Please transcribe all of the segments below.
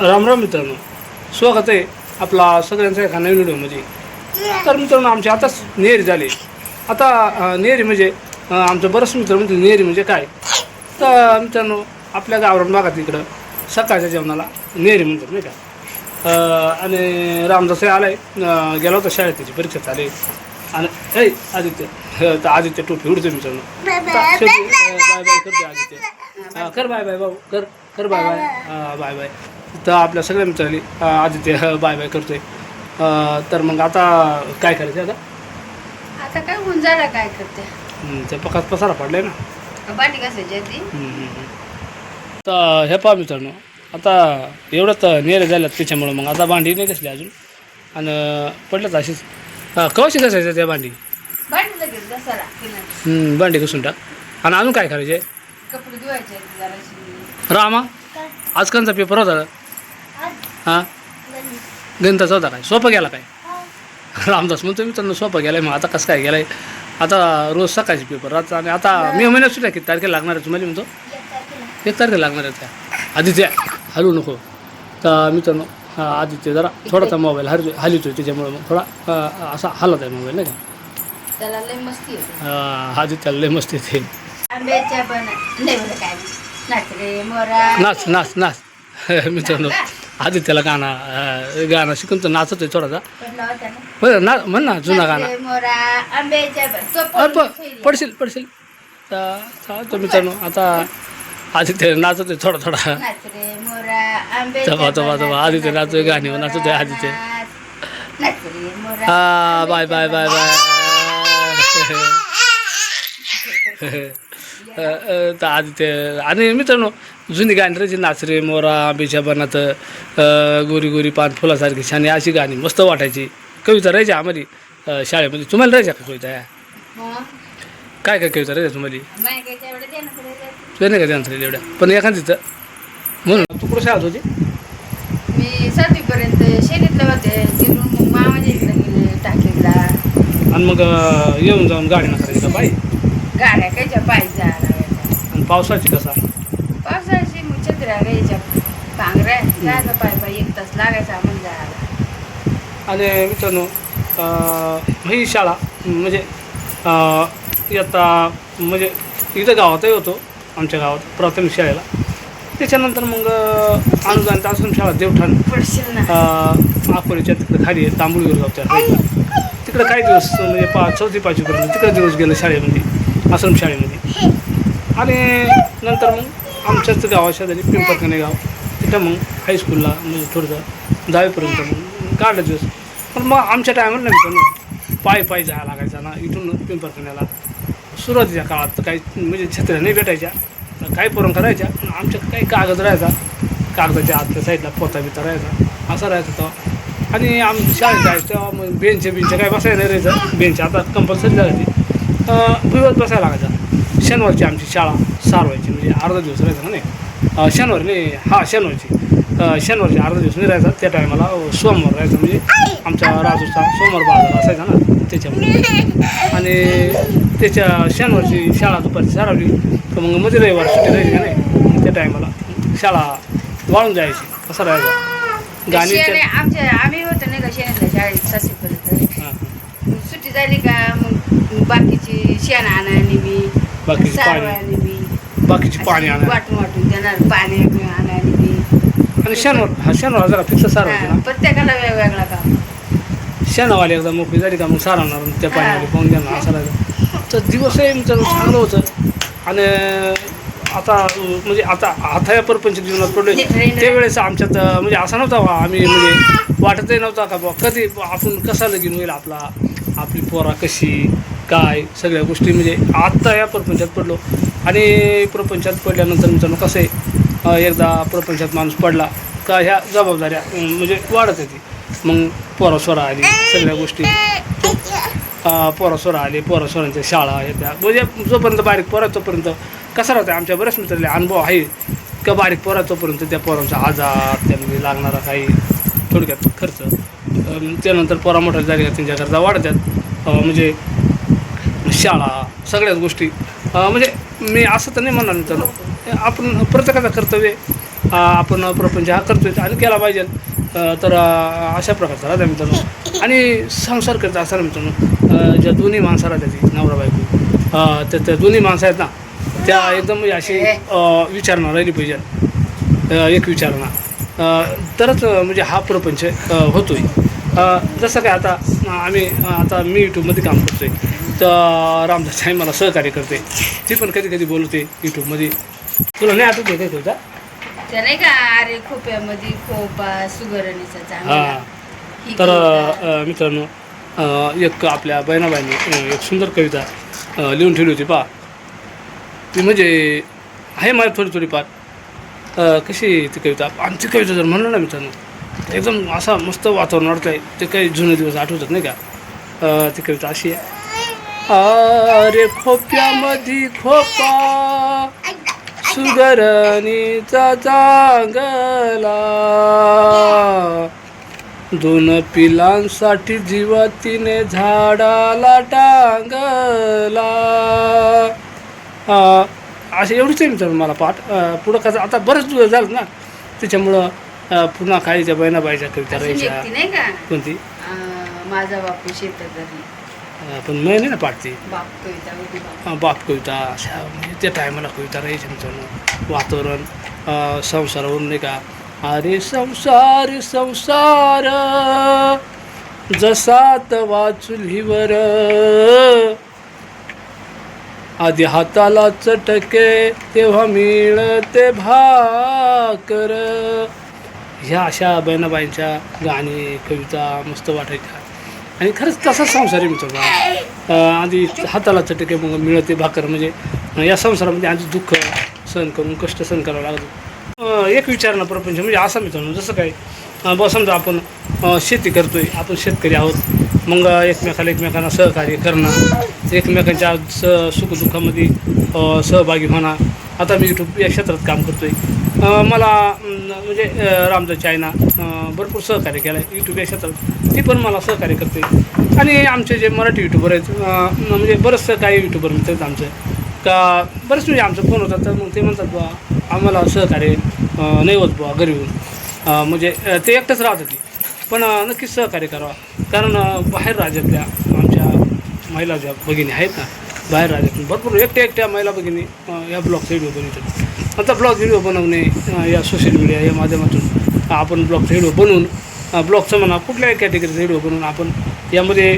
राम राम मित्रांनो. स्वागत आहे आपला सगळ्यांचा एका नवीन व्हिडिओमध्ये. तर मित्रांनो आमचे आताच नेरी झाले. आता नेरी म्हणजे आमचं बरंच मित्र म्हणते नेरी म्हणजे काय? तर मित्रांनो आपल्या गावरान भागात इकडं सकाळच्या जेवणाला नेरी म्हणतात नाही का? आणि रामदास आलाय अं, गेला होता शाळेत त्याची परीक्षा आहे. आणि ऐ आदित्य तर आदित्य टोपी उडतो मित्रांनो. Bye bye. करते आदित्य. कर बाय बाय भाऊ कर कर बाय बाय. Bye bye. तर आपल्या सगळ्या मित्रांनी अं, आदित्य हं, बाय बाय करतोय. अं, तर मग आता काय करायचं आता? आता काय होऊन झालं काय करते? हं, ते पकात पसारा पडलाय ना. भांडी घासायची आधी हं, हं, हं. तर हे पहा मित्रांनो आता एवढं तर नेरे झाल्यात त्याच्यामुळं मग आता भांडी नाही कसली अजून. आणि पडल्यात अशीच. हां कवाशी घासायचं त्या भांडी? भांडी लगेच घासायला केलं हं, भांडी घासून टाक. आणि अजून काय करायचे कपडे धुवायचे आहेत जराशी. रामा आज कांचा पेपर होता? हां? गणिताचा होता काय? सोपा गेला काय? रामदास म्हणतो मी त्यांना सोपा गेलाय मग आता कसं काय गेलाय? आता रोज सकाळचे पेपर राहतात आणि आता मे महिन्यात सुद्धा किती तारखेला लागणार आहे तुम्हाला म्हणतो? एक तारखेला लागणार. आहे त्या आदित्य हलू नको. तर मित्रांनो हा आदित्य जरा थोडासा मोबाईल हल हलितोय त्याच्यामुळे मग. थोडा असा हलत आहे मोबाईल नाही का? त्याला लय मस्ती येते अं, आदित्याला लय मस्त येते नाच नाच नाच. मित्रांनो आदित्याला गाणं अं, गाणं शिकून तर नाचतोय थोडासा. बरं ना. म्हण ना जुना गाणं. तो. पडशील. पडशील तर मित्रांनो आता आदित्य नाचतोय थोडा थोडा. तेव्हा- तेव्हा बनात आदित्य नाचतोय, गाणी नाचतोय आदित्य. हा बाय बाय बाय बाय. तर आदित्य आणि मित्रांनो जुनी गाणी राहायची नाचरे मोरा आंबेच्या बनात गोरी गोरी पान फुलासारखी छान अशी गाणी मस्त वाटायची. कविता राहायची आम्हाला शाळेमध्ये. तुम्हाला राहायच्या का कविता? या हं. काय काय कविता राहायच्या तुम्हाला? नाही का त्यांचं एवढ्या? पण एखादी तर म्हणून. तू कुठं शाळेत होती? मी सातवीपर्यंत शेतीतलं होते. तिथून मग मामाच्या इकडे गेले टाकीला. आणि मग येऊन जाऊन गाडी नका का बाई? गाड्या कायच्या जायला लागायच्या. आणि पावसाची कसा? मग छत्र्या घ्यायच्या पांघऱ्या जायचं पाय पाय एक तास लागायचा म्हणजे जायला. आणि मित्रांनो ही शाळा म्हणजे इयत्ता म्हणजे इथं गावातही होतो आमच्या गावात प्राथमिक शाळेला. त्याच्यानंतर मग अ, अनुदानित आश्रम शाळा देवठाण. अकोल्याच्या तिकडे खाली आहे तांबुळीवर गावच्या तिकडं काही दिवस म्हणजे पा चौथी पाचवीपर्यंत तिकडे दिवस गेले शाळेमध्ये आश्रम शाळेमध्ये. आणि नंतर मग आमच्याच गावा शेजारी पिंपरकणे गाव. तिथं मग हायस्कूलला म्हणजे थोडंसं दहावीपर्यंत मग काढलं दिवस पण मग आमच्या टायमाला नाही पाय पाय जायला लागायचा ना. इथून पिंपरकण्याला. सुरुवातीच्या काळात तर काही म्हणजे छत्र्या नाही भेटायच्या. तर काही पुरण करायच्या पण आमच्या काही कागद राहायचा. कागदाच्या आतल्या साईडला पोता बिता राहायचा. असा राहायचा तेव्हा आणि आम शाळेत जायचं तेव्हा मग बेंच बिंच काय बसायला नाही राहायचं. बेंच आता कंपल्सरी लागायची भुईवत बसायला लागायचा. शनिवारची आमची शाळा सारवायची म्हणजे अर्धा दिवस राहायचा ना नाही शनिवारी नाही हा शनिवारची. शनिवारची अर्धा दिवस नाही राहायचा त्या टायमाला सोमवार राहायचा म्हणजे आमच्या राजूचा सोमवार बाजार असायचा ना त्याच्यामुळे. आणि त्याच्या शनिवारची शाळा दुपारची सारवली तर मग मध्ये रविवार सुट्टी राहायची का नाही त्या टायमाला शाळा वाळून जायची असं राहायचं. गाणी आमच्या आम्ही होतो नाही का शेणातल्या शाळेत हां. सुट्टी झाली का मग बाकीची शेण आणायला मी बाकीची पाणी मी बाकीची पाणी आणा वाटून वाटून देणार पाणी आणायला मी आणि शनिवार हा शनिवार जरा फिक्स ना. प्रत्येकाला वेगवेगळा काम. शनिवारी एकदा मोकळी झाली का मग सारवणार त्या पाण्याने पाहून देणार असं तर दिवसही मित्रांनो चांगलं होतं. आणि आता म्हणजे आता आता या परपंच जीवनात पडलो त्यावेळेस आमच्यात म्हणजे असा नव्हता बा आम्ही म्हणजे वाटतही नव्हता का बा कधी आपण कसा लगीन होईल आपला आपली पोरा कशी काय सगळ्या गोष्टी म्हणजे आत्ता या प्रपंचात पडलो. आणि प्रपंचात पडल्यानंतर मित्रांनो कसं आहे एकदा प्रपंचात माणूस पडला का ह्या जबाबदाऱ्या म्हणजे वाढत येते मग पोरा स्वरा आली सगळ्या गोष्टी. अं, आली स्वरा आले स्वरांच्या शाळा येत्या म्हणजे जोपर्यंत बारीक पोरा तोपर्यंत कसा राहतं आमच्या बऱ्याच मित्राले अनुभव आहे का बारीक पोरा तोपर्यंत त्या पोरांचा आजार त्यामध्ये लागणारा काही थोडक्यात खर्च त्यानंतर पोरा मोठ्या झाली त्यांच्याकरता त्यांच्या गरजा वाढत्यात म्हणजे शाळा सगळ्याच गोष्टी. म्हणजे मी असं तर नाही म्हणणार मित्रांनो आपण प्रत्येकाचं कर्तव्य आहे आपण प्रपंच हा कर्तव्य आणि केला पाहिजे. तर अशा प्रकारचा राहता मित्रांनो. आणि संसार करत असताना मित्रांनो ज्या दोन्ही माणसं राहतात ती नवरा बायको तर त्या त्या दोन्ही माणसं आहेत ना त्या एकदम म्हणजे अशी विचारणा राहिली पाहिजे. एक विचारणा. तरच म्हणजे हा प्रपंच होतोय. जसं काय आता आम्ही आता मी यूट्यूबमध्ये काम करतोय. तर रामदास साई मला सहकार्य करते. ती पण कधी कधी बोलते यूट्यूबमध्ये तुला नाही आठवत आहे तुझा? त्या नाही का अरे खोप्यामध्ये खोपा सुगरणीचा चांगला. तर. अ, मित्रांनो अ, एक आपल्या बहिणाबाईंनी अ, एक सुंदर कविता अ, लिहून ठेवली होती पहा. ती म्हणजे आहे माझी थोडी थोडी पार अ, कशी ती कविता? आणि ती कविता जर म्हणलं ना मित्रांनो तर एकदम असा मस्त वातावरण वाटतंय. ते काही जुने दिवस आठवतात नाही का? अ, ती कविता अशी आहे. अरे खोप्यामध्ये खोपा सुगरणीचा चांगला दोन पिलांसाठी जीवा तिने झाडाला टांगला असे एवढीच आहे मित्रांनो मला पाठ. पुढं कसं आता बरेच दिवस झालं ना. त्याच्यामुळं पुन्हा खायच्या बहिणाबाईच्या कविता राहायच्या कोणती? माझा बापू शेतात अं, पण मी नाही ना पाठती बाप कविता अशा म्हणजे त्या टायमाला कविता राहायच्या मित्रांनो वातावरण संसारावरून नाही का अरे संसार संसार जसा तवा चुलीवर आधी हाताला चटके तेव्हा मिळते भाकर. ह्या अशा बहिणाबाईंच्या गाणी कविता मस्त वाटायच्या. आणि खरंच तसा संसार आहे मित्रांनो? आधी हाताला चटके मग मिळते भाकर म्हणजे या संसारामध्ये आधी दुःख सहन करून कष्ट सहन करावं लागतो एक विचारणं प्रपंच म्हणजे असा मित्रांनो जसं काय ब समजा आपण शेती करतोय आपण शेतकरी आहोत मग एकमेकाला एकमेकांना सहकार्य करणं एकमेकांच्या स सुखदुःखामध्ये सहभागी होणं. आता मी यूट्यूब या क्षेत्रात काम करतोय. आहे मला म्हणजे रामदास चायना भरपूर सहकार्य केलं आहे यूट्यूब या क्षेत्रात. ती पण मला सहकार्य करते. आणि आमचे जे मराठी यूट्यूबर आहेत म्हणजे बरंचसं काही यूट्यूबर म्हणतात आमचं. आमचे का बरेच म्हणजे आमचा फोन होतात तर मग ते म्हणतात बुवा आम्हाला सहकार्य नाही होत बुवा घरी येऊन. म्हणजे ते एकटंच राहत होती पण नक्कीच सहकार्य करावा. कारण बाहेर राज्यातल्या आमच्या महिला ज्या भगिनी आहेत ना बाहेर राज्यातून भरपूर एकट्या एकट्या महिला भगिनी या ब्लॉगचा व्हिडिओ बनवतात. आता ब्लॉग व्हिडिओ बनवणे या सोशल मीडिया या माध्यमातून आपण ब्लॉगचा व्हिडिओ बनवून ब्लॉगचं म्हणा कुठल्याही कॅटेगरीचा व्हिडिओ बनवून आपण यामध्ये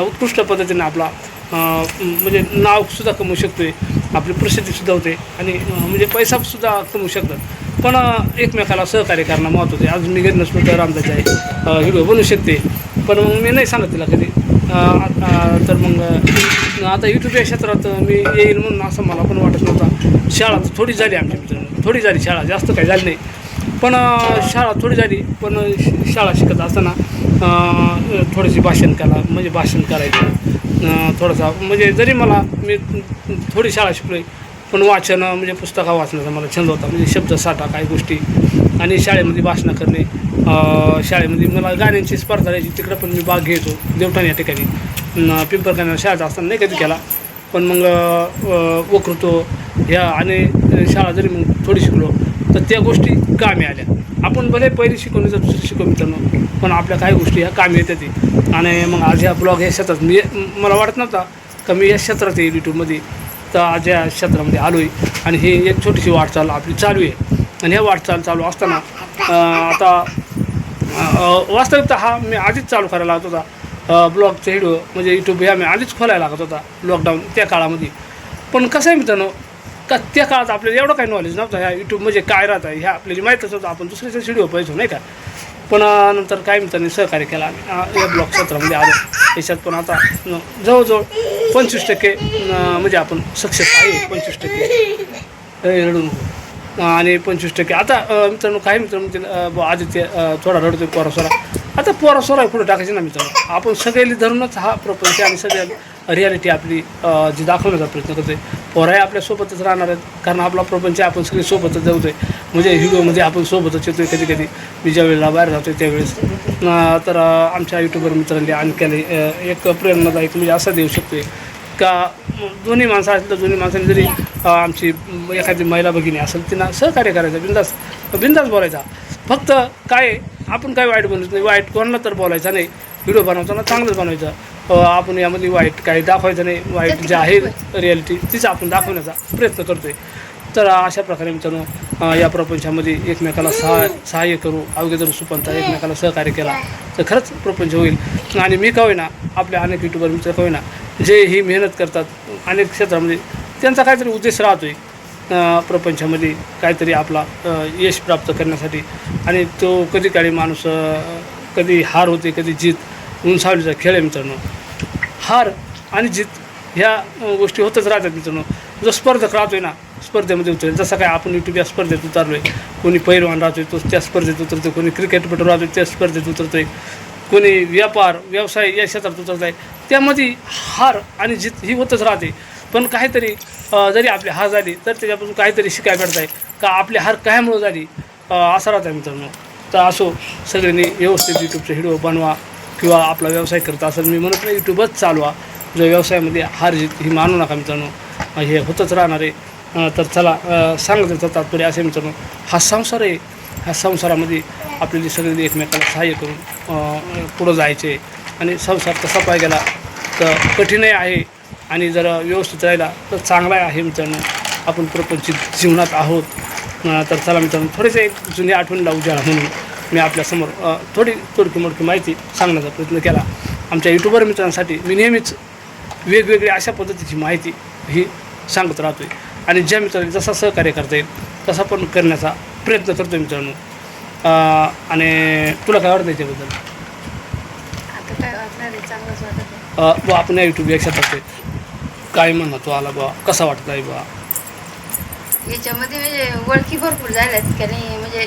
उत्कृष्ट पद्धतीने आपला म्हणजे नावसुद्धा कमवू शकतो आहे आपली प्रसिद्धीसुद्धा होते आणि म्हणजे पैसासुद्धा कमवू शकतात. पण एकमेकाला सहकार्य करणं महत्त्वाचं आहे. अजून मी घरी नसलो तर आमदाचे आहे हिरो बनवू शकते. पण मग मी नाही सांगत तिला कधी. तर मग आता यूट्यूब या क्षेत्रात मी येईल म्हणून असं मला पण वाटत नव्हता. शाळा तर थोडी झाली आमच्या मित्रांनो. थोडी झाली शाळा. जास्त काही झाली नाही. पण शाळा थोडी झाली पण श- शाळा शिकत असताना थोडीशी भाषण करा म्हणजे भाषण करायचं. थोडंसं म्हणजे जरी मला मी थोडी शाळा शिकलोय पण वाचन म्हणजे पुस्तकं वाचण्याचा मला छंद होता म्हणजे शब्दसाठा काही गोष्टी आणि शाळेमध्ये भाषणं करणे शाळेमध्ये मला गाण्यांची स्पर्धा द्यायची तिकडं पण मी भाग घ्यायचो देवठाण या ठिकाणी. अं, शाळेत असताना नाही कधी केला पण मग वकृत्व ह्या आणि शाळा जरी मग थोडी शिकलो तर त्या गोष्टी कामी आल्या. आपण भले पहिले शिकवून जर दुसरी शिकव मित्रांनो पण आपल्या काही गोष्टी ह्या कामी येतात आणि मग आज ह्या ब्लॉग या क्षेत्रात मी मला वाटत नव्हता का मी या क्षेत्रात येईल यूट्यूबमध्ये तर आज या क्षेत्रामध्ये आलो आहे आणि ही एक छोटीशी वाटचाल आपली चालू आहे. आणि ह्या वाटचाल चालू असताना आता वास्तविकता हा मी आधीच चालू करायला लागत होता. ब्लॉगचे व्हिडिओ म्हणजे यूट्यूब ह्या मी आधीच खोलायला लागत होता लॉकडाऊन त्या काळामध्ये. पण कसं आहे मित्रांनो का त्या काळात आपल्याला एवढं काही नॉलेज नव्हतं. ह्या यूट्यूब म्हणजे काय राहतं ह्या आपल्याला माहीतच नव्हतं आपण दुसऱ्याचे व्हिडिओ पाहिजे नाही का? पण नंतर काय मित्रांनी सहकार्य केला आम्ही. या ब्लॉक क्षेत्रामध्ये आलो. याच्यात पण आता जवळजवळ पंचवीस टक्के म्हणजे आपण सक्सेस आहे पंचवीस टक्के. रडून. आणि पंचवीस टक्के. आता मित्रांनो काही मित्र म्हणतील बुवा आदित्य थोडा रडतोय पोरासोरा आता पोरासोरा पुढे टाकायचे ना मित्रांनो. आपण सगळ्यांनी धरूनच हा प्रपंच आणि सगळ्या रियालिटी आपली जी दाखवण्याचा प्रयत्न करतोय. पोराही आपल्यासोबतच राहणार आहेत. कारण आपला प्रपंच आहे, आपण सगळे सोबतच जाऊतोय. म्हणजे हिरोमध्ये म्हणजे आपण सोबतच येतोय कधी कधी मी ज्या वेळेला बाहेर जातोय त्यावेळेस. तर आमच्या युट्यूबर मित्रांनी आणखी एक प्रेरणादायक म्हणजे असा देऊ शकतोय. का दोन्ही माणसं असतील तर दोन्ही माणसांनी जरी आमची एखादी महिला भगिनी असेल तिला सहकार्य करायचं बिंदास बिंदास बोलायचा. फक्त काय आपण काय वाईट बोलत नाही. वाईट कोणाला तर बोलायचा नाही. व्हिडिओ बनवताना चांगलंच बनवायचं. आपण यामध्ये वाईट काही दाखवायचं नाही. वाईट जे आहे रियालिटी तीच आपण दाखवण्याचा प्रयत्न करतोय. तर अशा प्रकारे मित्रांनो या प्रपंचामध्ये एकमेकाला सहा सहाय्य करू अवघे जर सुपंता एकमेकाला सहकार्य केला तर खरंच प्रपंच होईल. आणि मी का होईना आपल्या अनेक युट्यूबर मित्र का होईना जे ही मेहनत करतात अनेक क्षेत्रामध्ये त्यांचा काहीतरी उद्देश राहतोय अ, प्रपंचामध्ये काहीतरी आपला यश प्राप्त करण्यासाठी. आणि तो कधी काळी माणूस कधी हार होते कधी जीत उंचावलीचा खेळ आहे मित्रांनो. हार आणि जीत ह्या गोष्टी होतच राहतात मित्रांनो. जो स्पर्धक राहतोय ना स्पर्धेमध्ये उतरेल. जसं काय आपण यूट्यूब या स्पर्धेत उतरलोय. कोणी पैलवान राहतोय तो त्या स्पर्धेत उतरतोय. कोणी क्रिकेटपटू राहतोय त्या स्पर्धेत उतरतोय. कोणी व्यापार व्यवसाय या क्षेत्रात उतरत आहे त्यामध्ये हार आणि जीत ही होतच राहते. पण काहीतरी जरी आपली हार झाली तर त्याच्यापासून काहीतरी शिकायला भेटत आहे का आपली हार कायमुळं झाली असं राहत आहे मित्रांनो. तर असो सगळ्यांनी व्यवस्थित यूट्यूबचे व्हिडिओ बनवा. किंवा आपला व्यवसाय करत असेल मी म्हणत नाही यूट्यूबच चालवा. जो व्यवसायामध्ये हार जीत ही मानू नका मित्रांनो. हे होतच राहणार आहे. तर चला सांगत सांगायचं तात्पर्य असे मित्रांनो. हा संसार आहे. ह्या संसारामध्ये आपल्याला सगळे एकमेकाला सहाय्य करून पुढं जायचे. आणि संसार तसा पाय गेला तर कठीणही आहे. आणि जर व्यवस्थित राहिला तर चांगला आहे मित्रांनो. आपण प्रपंचित जीवनात आहोत. तर चला मित्रांनो थोडेसे एक जुन्या आठवण लावू द्या म्हणून मी आपल्यासमोर थोडी तोडकी मोडकी माहिती सांगण्याचा प्रयत्न केला. आमच्या युट्यूबर मित्रांसाठी मी नेहमीच वेगवेगळी अशा पद्धतीची माहिती ही सांगत राहतोय. आणि ज्या मित्रांनी जसा सहकार्य करता येईल तसा पण करण्याचा प्रयत्न करतो मित्रांनो. आणि तुला काय वाटतं याच्याबद्दल? आहे? आहे. बुवा आपण या यूट्यूब या क्षेत्रात आहे. काय म्हणा तो आला बा? कसा वाटत आहे बा? याच्यामध्ये म्हणजे ओळखी भरपूर झाल्यात का नाही म्हणजे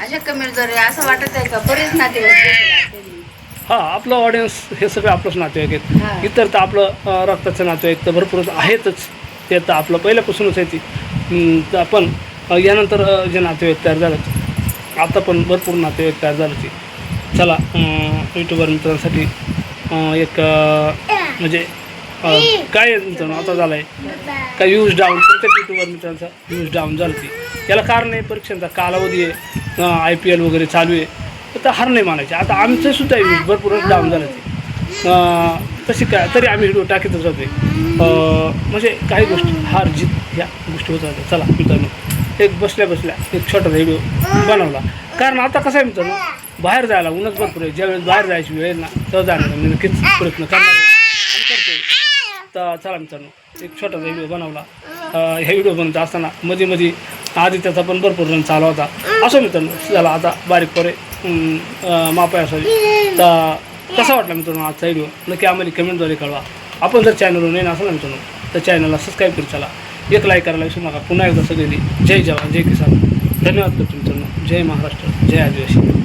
अशा कमेंटद्वारे असं वाटत आहे का? बरेच नातेवाईक भेटले आपल्याला. हां आपलं ऑडियन्स हे सगळे आपलंच नातेवाईक. आहेत. इतर तर आपलं रक्ताचं नातेवाईक तर भरपूर आहेतच. ते तर आपलं पहिल्यापासूनच आहे ती. अ, यानंतर जे नातेवाईक तयार झालेत आता पण भरपूर नातेवाईक तयार झाले ती चला यूट्यूबर मित्रांसाठी एक म्हणजे काय मित्रांनो? आता झालं आहे का व्ह्यूज डाऊन प्रत्येक युट्यूबर मित्रांचा व्ह्यूज डाऊन झालं ती याला कारण आहे परीक्षांचा कालावधी आहे. आय पी एल वगैरे चालू आहे. तर हार नाही मानायचे. आता आमचंसुद्धा आहे. भरपूर भरपूरच डाऊन झालं ते. तशी काय तरी आम्ही व्हिडिओ टाकीतच राहते म्हणजे काही गोष्टी हार जीत ह्या गोष्टी होत राहतात चला मित्रांनो एक बसल्या बसल्या एक छोटा व्हिडिओ बनवला. कारण आता कसं आहे मित्रांनो बाहेर जायला उन्हाच भरपूर आहे. ज्यावेळेस बाहेर जायची वेळ ना तर जाणार मी नक्कीच प्रयत्न करणार आहे. तर चला मित्रांनो एक छोटासा व्हिडिओ बनवला. हे व्हिडिओ बनवता असताना मध्ये मध्ये आधी त्याचा पण भरपूर रन चालू होता. असं मित्रांनो झाला आता बारीक पोरे मापाय असावी तर कसा वाटला मित्रांनो आजचा व्हिडिओ नक्की आम्हाला कमेंटद्वारे कळवा. आपण जर चॅनलवर नाही असं ना मित्रांनो तर चॅनलला सबस्क्राईब करू चला. एक लाईक करायला विसरू नका. पुन्हा एकदा सगळी जय जवान जय किसान. धन्यवाद करतो मित्रांनो. जय महाराष्ट्र जय आदिवासी.